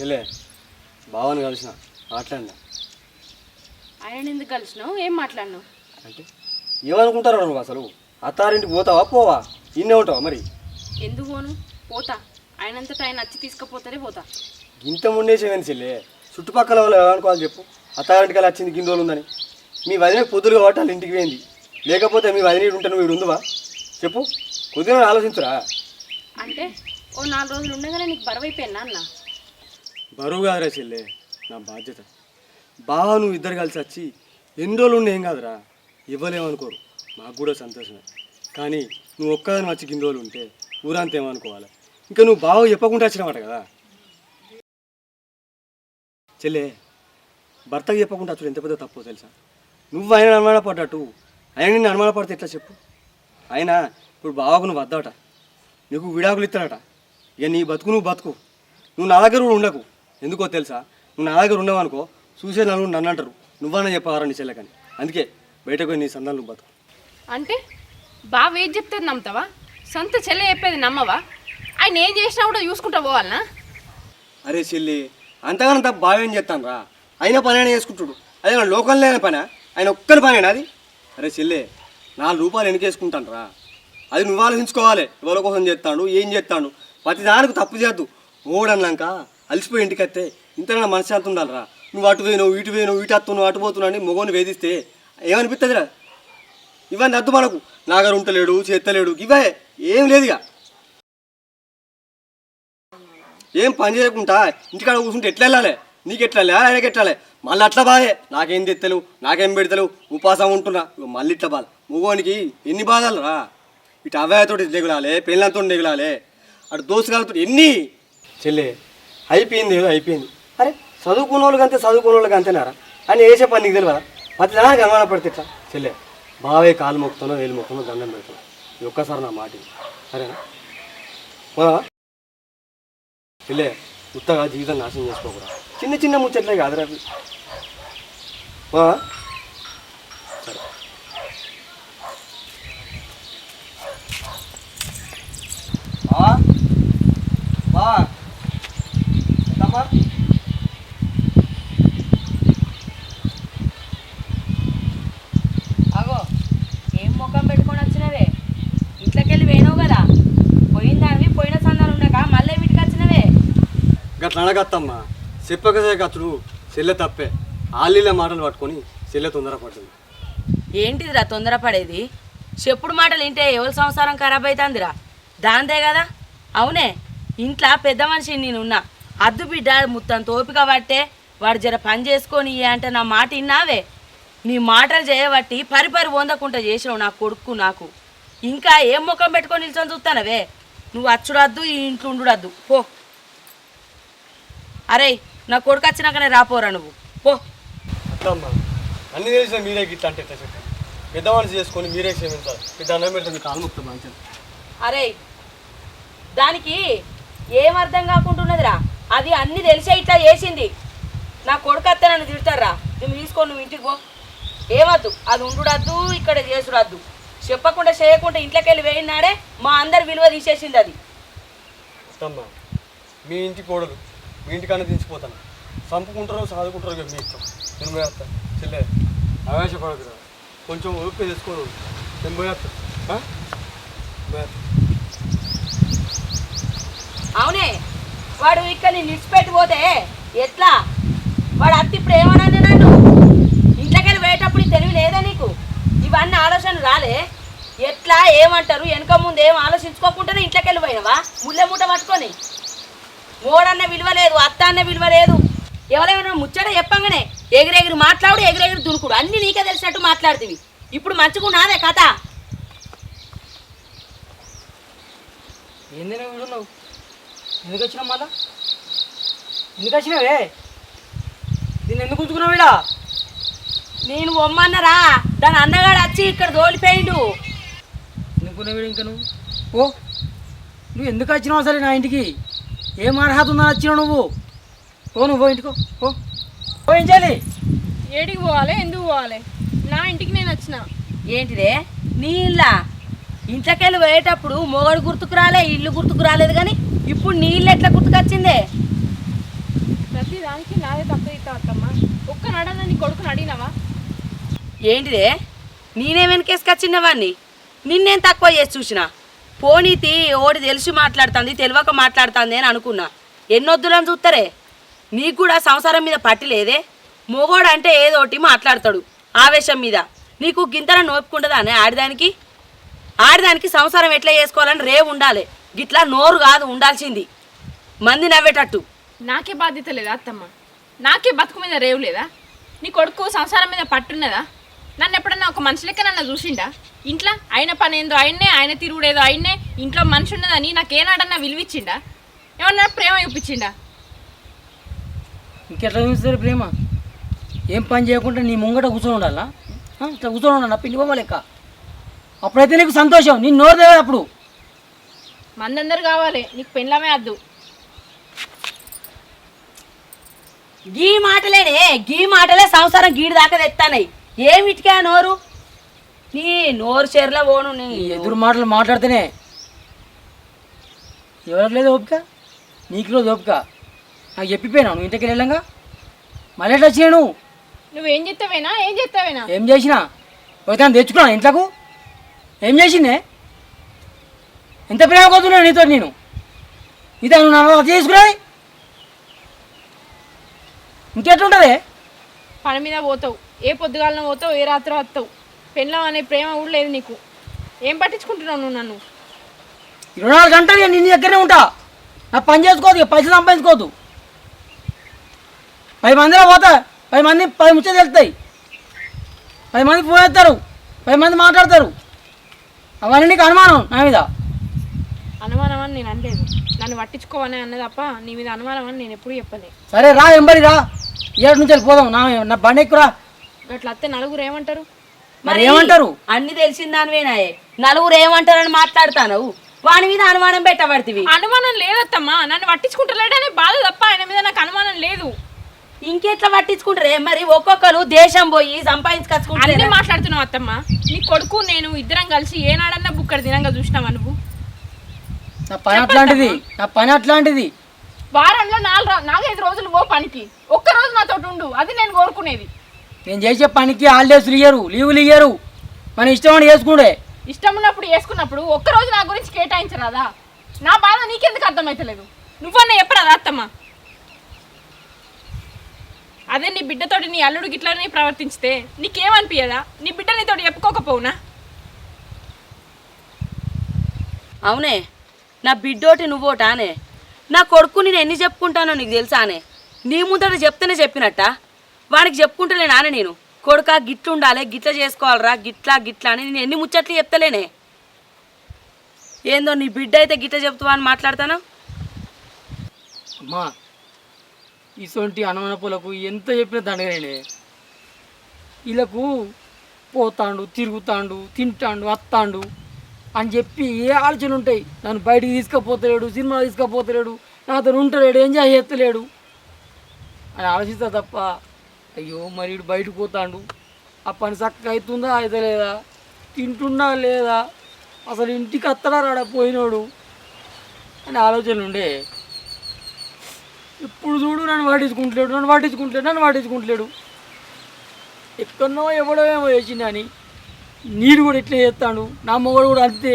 చెల్లే బావని కలిసిన మాట్లాడినా. ఆయన ఎందుకు కలిసినావు? ఏం మాట్లాడినావు? అంటే ఏమనుకుంటారు నువ్వు అసలు? అత్తారింటికి పోతావా పోవా? ఇన్నే ఉంటావా మరి? ఎందుకు పోను? పోతా. ఆయనంతటా ఆయన వచ్చి తీసుకుపోతానే పోతా. ఇంత ముండేసేమని చెల్లే. చుట్టుపక్కల వాళ్ళు ఏమనుకోవాలి చెప్పు. అత్తారింటికి వెళ్ళి వచ్చింది గిన్నె రోజులు ఉందని. మీ వదిన పొద్దులు కాబట్టి వాళ్ళ ఇంటికి పోయింది. లేకపోతే మీ వదిన ఈడు ఉంటే నువ్వు ఈడు ఉందువా చెప్పు. కొద్దిగా ఆలోచించురా. అంటే ఓ నాలుగు రోజులు ఉండగానే నీకు బరువైపోయినా అన్న? బరువు కాదురా చెల్లే నా బాధ్యత. బావ నువ్వు ఇద్దరు కలిసి వచ్చి ఎన్ని రోజులు ఉండి ఏం కాదురా? ఇవ్వలేమనుకోరు. మాకు కూడా సంతోషమే. కానీ నువ్వు ఒక్కదాని వచ్చి గిన్ని రోజులు ఉంటే ఊరంతా ఏమనుకోవాలి? ఇంకా నువ్వు బావ చెప్పకుండా వచ్చినమాట కదా? చెల్లే భర్తకు చెప్పకుండా అసలు ఎంత పెద్ద తప్పు తెలుసా? నువ్వు ఆయన అనుమాన పడ్డట్టు ఆయన నిన్ను అనుమాన పడితే ఎట్లా చెప్పు? ఆయన ఇప్పుడు బావకు నువ్వు వద్దాట నీకు విడాకులు ఇస్తాడట ఇక నీ బతుకు నువ్వు బతుకు. నువ్వు నా దగ్గర కూడా ఉండకు. ఎందుకో తెలుసా? నువ్వు నా దగ్గర ఉండవనుకో చూసే నలుగురు నన్ను అంటారు. నువ్వన్నా చెప్పావరా నీ చెల్లెకని? అందుకే బయటకు నీ సందాలు నువ్వు బతుకు. అంటే బావ ఏది చెప్తే నమ్ముతావా? సొంత చెల్లె చెప్పేది నమ్మవా? ఆయన ఏం చేసినా కూడా చూసుకుంటా పోవాలనా? అరే చెల్లి అంతగానం తప్ప బాగా ఏం చేస్తాను రా అయినా పని అయినా చేసుకుంటాడు. అదే మన లోకల్ లేని పని? ఆయన ఒక్కరి పనేనా అది? అరే చెల్లె నాలుగు రూపాయలు వెనకేసుకుంటాను రా అది నువ్వు ఆలోచించుకోవాలి. ఎవరి కోసం చేస్తాడు ఏం చేస్తాడు. ప్రతి దానికి తప్పు చేద్దు. మూడన్నాక అలసిపోయి ఇంటికి వస్తే ఇంతైనా మనశ్శాంతి ఉండాలిరా. నువ్వు అటు పోయినావు ఇటు పోయినావు ఇటు వస్తున్నావు అటు పోతున్నావు అని మొగోని వేధిస్తే ఏమనిపిస్తుందిరా ఇవన్నీ అద్దు మనకు. నాగరు ఉంటలేడు చేత్తలేడు ఇవే. ఏం లేదుగా. ఏం పని చేయకుండా ఇంటికాడ కూర్చుంటే ఎట్లా వెళ్ళాలి? నీకు ఎట్లా వెళ్ళాలి ఆయనకి ఎట్లా వెళ్ళాలి మళ్ళీ అట్లా బాధే. నాకేం తెత్తలు నాకేం పెడతలేవు. ఉపాసం ఉంటున్నా. మళ్ళీ ఇట్లా బాధ. మగోనికి ఎన్ని బాధలు రా ఇటు అవ్వాయతోటి దిగులాలే పిల్లలతో దిగులాలే. అటు దోసుగాలతో ఎన్ని? చెల్లే అయిపోయింది ఏదో అయిపోయింది. అరే చదువుకున్న వాళ్ళకి అంతే చదువుకున్న వాళ్ళకి అంతేనారా? అని వేసే పని నీకు తెలియదా? ప్రతి దానికి అనుమాన పడితే ఇట్లా చెల్లే బావే కాలు మొక్కుతానో వేలు మొక్కుతానో దండం పెడతాను ఇది ఒక్కసారి నా మాట సరేనా? పోదా పిల్లే ఉత్తగా జీవితం నాశనం చేసుకోకూడదు చిన్న చిన్న ముచ్చట్లే కాదురా పోదా సరే. బా బా. ఎంతమ్మా? అగో ఏం ముఖం పెట్టుకొని వచ్చినవే? ఇంట్లోకి వెళ్ళి పోయినావు కదా? పోయిన దానివి పోయిన సందాలు మళ్ళీ వీటికి వచ్చినవే? గట్ల అడగత్తమ్మా. చెప్పకసే కచ్చుడు చెల్లె తప్పే. ఆలీల మాటలు పట్టుకొని చెల్లె తొందరపడుతుంది ఏంటిదిరా తొందరపడేది చెప్పుడు మాటలు వింటే ఎవరి సంసారం ఖరాబ్ అవుతుందిరా దాందే కదా? అవునే ఇంట్లో పెద్ద మనిషి నేనున్నా అద్దు బిడ్డ మొత్తం తోపిక పట్టే వాడు జర పని చేసుకొని అంటే నా మాట విన్నావే నీ మాటలు చేయబట్టి పరిపరి పొందకుండా చేసినావు నా కొడుకు నాకు. ఇంకా ఏం ముఖం పెట్టుకొని నిల్చొని చూస్తానవే? నువ్వు అచ్చుడద్దు ఈ ఇంట్లో ఉండుడద్దు. పో. అరే నా కొడుకు వచ్చినాకనే రాపోరా నువ్వు. పో. అన్ని తెలిసిన మీరే గిట్లా అంటే పెద్ద మనిషి చేసుకొని మీరే క్షమించాలి కాలు ముక్తం మంచిది అరే దానికి ఏం అర్థం కాకుంటున్నదిరా? అది అన్ని తెలిసే ఇట్లా చేసింది. నా కొడుకు అత్తే నన్ను తిడతారా నువ్వు తీసుకొని నువ్వు ఇంటికి పో. ఏమద్దు అది ఉండుడద్దు ఇక్కడ చేసుడద్దు. చెప్పకుండా చేయకుండా ఇంట్లోకి వెళ్ళి వేయినాడే మా అందరి విలువ తీసేసింది అది. మీ ఇంటి కోడలు మీ ఇంటికన్నా దించిపోతాను. చంపుకుంటారో సాదుకుంటారో మీ ఇష్టం. నేను పోయేస్తా చెల్లె ఆవేశపడకురా కొంచెం ఓపిక తెచ్చుకోను నేను? పోయేస్తా అవునే వాడు ఇక్కడ నిలిచిపెట్టి పోతే ఎట్లా? వాడు అత్త ఇప్పుడు ఏమన్నా నన్ను? ఇంట్లోకెళ్ళి పోయేటప్పుడు ఈ తెలివి లేదా నీకు? ఇవన్నీ ఆలోచనలు రాలే. ఎట్లా ఏమంటారు? వెనక ముందు ఏం ఆలోచించుకోకుండానే ఇంట్లోకి వెళ్ళి పోయినవా? ముళ్ళె మూట పట్టుకొని? మోడన్న విలువ లేదు అత్త అన్న విలువ లేదు ఎవరైనా ముచ్చట చెప్పంగానే ఎగిరెగిరి మాట్లాడు ఎగిరెగిరి దునుకుడు. అన్ని నీకే తెలిసినట్టు మాట్లాడుతుంది. ఇప్పుడు మంచుకున్నాదే కథ. ఏంది నువ్వు? ఎందుకు వచ్చినావు మళ్ళా? ఎందుకు వచ్చినావే దీన్ని ఎందుకు ఉంచుకున్నావు వీడా? నేను బొమ్మన్నరా. దాని అన్నగాడు వచ్చి ఇక్కడ దోలిపోయిండు ఎందుకున్నావు వీడు ఇంకా నువ్వు? ఓ నువ్వు ఎందుకు వచ్చినావు అసలు నా ఇంటికి? ఏం అర్హత ఉందని వచ్చినావు నువ్వు? ఓ నువ్వు పో ఇంటికో ఓ పోయించాలి ఏడికి పోవాలి ఎందుకు పోవాలి? నా ఇంటికి నేను వచ్చిన. ఏంటిదే? నీ ఇల్లా? ఇంట్లోకెళ్ళి పోయేటప్పుడు మొగడు గుర్తుకు రాలే ఇల్లు గుర్తుకు రాలేదు కానీ ఇప్పుడు నీ ఇల్లు ఎట్లా గుర్తుకొచ్చిందే? దానికి నాదే అత్తమ్మ. ఒక్క నడన నీ కొడుకుని అడిగినావా? ఏంటిదే? నేనే వెనకేసుకొచ్చిన వాడిని నిన్నేం తక్కువ చేసి చూసిన? పోనీతి ఓడి తెలిసి మాట్లాడుతుంది తెలియక మాట్లాడుతుంది అని అనుకున్నా. ఎన్నొద్దులని చూస్తారే నీకు కూడా సంసారం మీద పట్టి లేదే? మొగోడు అంటే ఏదోటి మాట్లాడతాడు ఆవేశం మీద. నీకు గింతన నోపుకుంటుందా అనే ఆడదానికి? ఆడదానికి సంసారం ఎట్లా చేసుకోవాలని రేవు ఉండాలి. గిట్లా నోరు కాదు ఉండాల్సింది. మంది నవ్వేటట్టు. నాకే బాధ్యత లేదా అత్తమ్మ? నాకే బతుకు మీద రేవు లేదా? నీ కొడుకు సంసారం మీద పట్టున్నదా? నన్ను ఎప్పుడన్నా ఒక మనిషి లెక్క నన్ను చూసిండా? ఇంట్లో ఆయన పని ఏందో ఆయన్నే ఆయన తిరుగుడేదో ఆయన్నే ఇంట్లో మనిషి ఉన్నదని నాకేనాడన్నా విలువిచ్చిండా? ఏమన్నా ప్రేమ చూపించిండా? ఇంకెట్లా చూస్తారు ప్రేమ? ఏం పని చేయకుండా నీ ముంగట కూర్చొని ఉండాలా? ఇట్లా కూర్చొని ఉండాలి? పిండి బొమ్మ లెక్క? అప్పుడైతే నీకు సంతోషం. నీ నోరు తెలియదు అప్పుడు. మందందరు కావాలి. నీకు పెళ్ళమే వద్దు. గీ మాటలేనే గీ మాటలే సంసారం గీడి దాకా తెస్తానయి ఏమిటికా నోరు? నీ నోరు చెర్ల పోను నీ ఎదురు మాటలు మాట్లాడితేనే ఎవరికి లేదు ఓపిక? నీకు లేదు ఓపిక. నాకు చెప్పిపోయినావు నువ్వు ఇంటికి వెళ్ళంగా? మళ్ళీ ఎట్లా వచ్చాను నువ్వేం చేస్తావేనా ఏం చేస్తావేనా ఏం చేసినా? ఒకదాన్ని తెచ్చుకున్నా ఇంట్లోకు? ఏం చేసిందే? ఎంత ప్రేమ కొద్దున్నా నీతో నేను? ఇదే నువ్వు నన్ను చేసుకురాది ఇంకెట్లుంటుంది? పని మీద పోతావు. ఏ పొద్దుగాలన పోతావు ఏ రాత్రి వస్తావు. పెళ్ళం అనే ప్రేమ కూడా లేదు నీకు. ఏం పట్టించుకుంటున్నావు నువ్వు నన్ను? ఇరవై నాలుగు గంటలు ఇక నీ దగ్గరనే ఉంటా. నా పని చేసుకోవద్దు ఇక పైసలు సంపాదించుకోవద్దు పది మందిలో పోతా పది మంది పది ముచ్చలు వెళ్తాయి పది మంది పోయేస్తారు పది మంది మాట్లాడతారు. అవన్నీ నీకు అనుమానం నా మీద. అనుమానం అని నేను అనలేదు. నన్ను పట్టించుకోవని అన్నది తప్ప నీ మీద అనుమానం అని నేను ఎప్పుడు చెప్పలే. సరే రా ఎంబడి రా. ఏడు నుంచి వెళ్ళిపోదాం నా నా బండి ఎక్కురా. అట్లా అత్తే నలుగురు ఏమంటారు? మరి ఏమంటారు? అన్ని తెలిసిన దానివేనాయే నలుగురు ఏమంటారని మాట్లాడతాను వాని మీద అనుమానం పెట్టబడితివి. అనుమానం లేదత్తమ్మా. నన్ను పట్టించుకుంటలేడనే బాధ తప్ప ఆయన మీద నాకు అనుమానం లేదు. ఇంకెట్లా పట్టించుకుంటారే? మరి ఒక్కొక్కరు దేశం పోయి సంపాదించుకొచ్చుకుంటారు అన్నీ మాట్లాడుతున్నావు అత్తమ్మ. నీ కొడుకు నేను ఇద్దరం కలిసి ఏనాడన్నా బుక్కడి దినంగా చూసినావా నువ్వు? నా పని అట్లాంటిది. నా పని అట్లాంటిది. వారంలో నాలుగు నాలుగైదు రోజులు పో పనికి. ఒక్క రోజు నాతో ఉండు. అది నేను కోరుకునేది. నేను చేసే పనికి హాలిడేస్లు ఇయ్యరు లీవులు ఇయ్యరు. మన ఇష్టం అని చేసుకుండే ఇష్టం ఉన్నప్పుడు వేసుకున్నప్పుడు ఒక్క రోజు నా గురించి కేటాయించరాదా? నా బాధ నీకెందుకు అర్థమైతలేదు? నువ్వన్నా చెప్పరాదా అత్తమ్మ? అదే నీ బిడ్డతోటి నీ అల్లుడు గిట్లనే ప్రవర్తించితే నీకేమనిపించదా నీ బిడ్డ నీతోటి చెప్పుకోకపోవునా? అవునే. నా బిడ్డోటి నువ్వోటానే నా కొడుకు నేను ఎన్ని చెప్పుకుంటానో నీకు తెలుసానే నీ ముందట చెప్తేనే చెప్పినట్ట. వానికి చెప్పుకుంటలే నానే నేను. కొడుక గిట్లుండాలి గిట్ల చేసుకోవాలరా గిట్లా గిట్లా అని నేను ఎన్ని ముచ్చట్లు చెప్తలేనే? ఏందో నీ బిడ్డ అయితే గిట్ల చెప్తావా అని మాట్లాడతాను? అమ్మా ఇటువంటి అనమనపులకు ఎంత చెప్పినా దండగనే వీళ్ళకు పోతాండు తిరుగుతాండు తింటాండు వస్తాండు అని చెప్పి ఏ ఆలోచనలు ఉంటాయి? నన్ను బయటికి తీసుకపోతలేడు సినిమా తీసుకపోతలేడు నాతో ఉంటలేడు ఎంజాయ్ చేస్తలేడు. అని ఆలోచిస్తా తప్ప అయ్యో మరి వీడు బయటకు పోతాడు. ఆ పని చక్కగా అవుతుందా అయితే లేదా తింటున్నా లేదా? అసలు ఇంటికి అత్తడా రాడా పోయినోడు? అని ఆలోచనలు ఉండే. ఇప్పుడు చూడు నన్ను పట్టించుకుంటలేడు నన్ను పట్టించుకుంటలేడు నన్ను పట్టించుకుంటలేడు. ఎక్కడో ఎవడో ఏమో చేసిండు నీరు కూడా ఇట్లా చేస్తాడు నా మొగడు కూడా అంతే.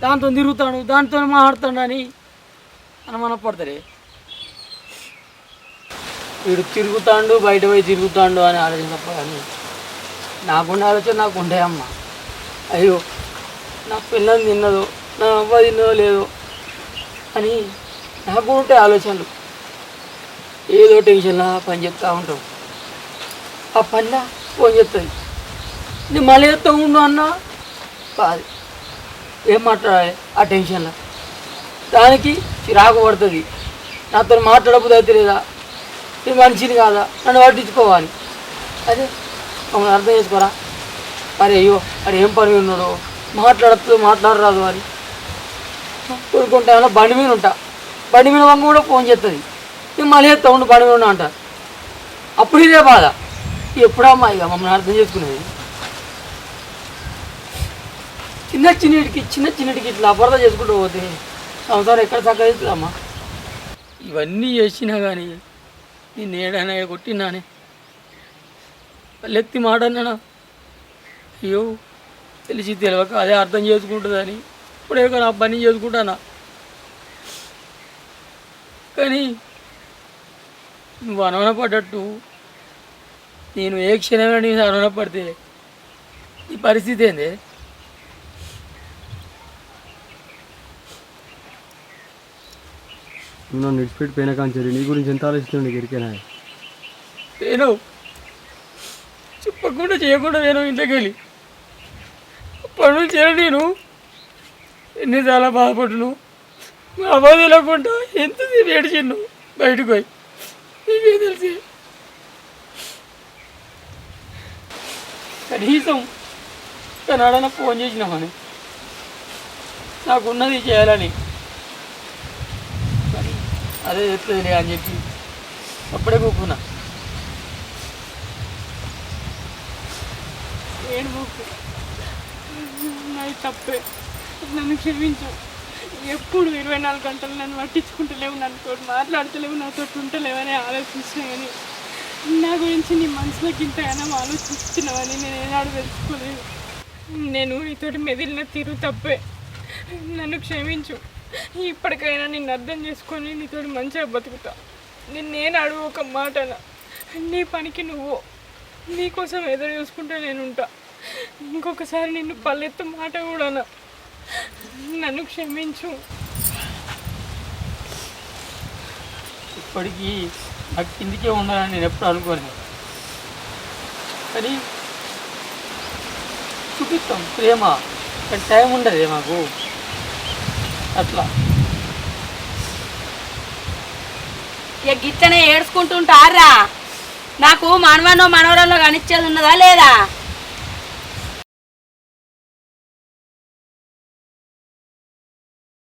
దాంతో తిరుగుతాడు దాంతో మాట్లాడతాడు అని అనుమాన పడతారే వీడు తిరుగుతాడు బయట పోయి తిరుగుతాడు అని ఆలోచన కానీ నాకుండే ఆలోచన నాకు ఉండే అమ్మ. అయ్యో నా పిల్లని తిన్నదో నా అవ్వ తిన్నదో లేదో అని నాకు కూడా ఉంటాయి ఆలోచనలు. ఏదో టెన్షన్లా పని చెప్తూ ఉంటాం. ఆ పనిలా ఫోన్ చెప్తుంది నేను మళ్ళీ చెప్తా ఉండు అన్నా. కాదు. ఏం మాట్లాడాలి? ఆ టెన్షన్లో దానికి చిరాకు పడుతుంది. నాతో మాట్లాడబుద్ది అయితే లేదా నేను మనిషిని కాదా? నన్ను పట్టించుకోవాలి. అదే మమ్మల్ని అర్థం చేసుకోరా? అరే అయ్యో అది ఏం పని ఉన్నాడు? మాట్లాడద్దు మాట్లాడరాదు అని. కోరుకుంటా ఏమన్నా బండి మీద ఉంటా. బండి మీద వంగ కూడా ఫోన్ చేస్తుంది నేను మళ్ళీ చేస్తా ఉండు బండి మీద ఉన్నా అంటారు అప్పుడు ఇదే బాధ. ఎప్పుడమ్మా ఇక మమ్మల్ని అర్థం చేసుకునేది? చిన్న చిన్నటికి చిన్న చిన్నటికి ఇట్లా అపరద చేసుకుంటూ పోతే సంసారం ఎక్కడ చక్కగా ఇవన్నీ చేసినా కానీ నేను ఏడైనా కొట్టినానే. పల్లెత్తి మాట అన్నానా అయ్యో తెలిసి తెలియక అదే అర్థం చేసుకుంటుందని ఇప్పుడే కానీ నా పని చేసుకుంటానా? కానీ నువ్వు అనవనపడ్డట్టు పడ్డట్టు నేను ఏ క్షణమైనా నేను ఈ పరిస్థితి ఏంది? నువ్వు నన్ను విడిచిపెట్టిపోయిన కాంచెరి నీ గురించి ఎంత ఆలోచిస్తుంది ఎరికేనా నేను చెప్పకుండా చేయకుండా నేను ఇంట్లోకి వెళ్ళి పనులు చేయను నేను. ఎన్నిసార్లు బాధపడును మా బాధ లేకుండా ఎంత ఏడిచిన్ను బయటకు పోయి? నీకే తెలిసి. కనీసం కనాడన ఫోన్ చేసినామని నాకున్నది చేయాలని అదే చెప్తుందిలే అని చెప్పి అప్పుడే కూకున్నా. ఏడుపు నాది తప్పే. నన్ను క్షమించు. ఎప్పుడు ఇరవై నాలుగు గంటలు నన్ను పట్టించుకుంటలేవు నన్నుతో మాట్లాడతలేవు నాతో ఉంటలేవని ఆలోచించిన కానీ నా గురించి నీ మనసులోకి ఇంతగానో ఆలోచిస్తున్నావని నేను ఏనాడు తెలుసుకోలేదు. నేను నీతోటి మెదిలిన తీరు తప్పే. నన్ను క్షమించు. ఇప్పటికైనా నిన్ను అర్థం చేసుకొని నీతో మంచిగా బతుకుతా. నేను నేను అడుగు ఒక మాటన. నీ పనికి నువ్వు. నీకోసం ఎదురు చూసుకుంటే నేను ఉంటా ఇంకొకసారి నిన్ను పల్లెత్తు మాట కూడా నన్ను క్షమించు. ఇప్పటికీ నాకు కిందికే ఉండాలని నేను ఎప్పుడు అనుకోలేదు. కానీ చూపిస్తాం ప్రేమ. కానీ టైం ఉండదే మాకు. అట్లా. ఇక గిట్లనే ఏడ్చుకుంటుంటారా నాకు మనవనో మనవరంలో కనిచ్చేది ఉన్నదా లేదా?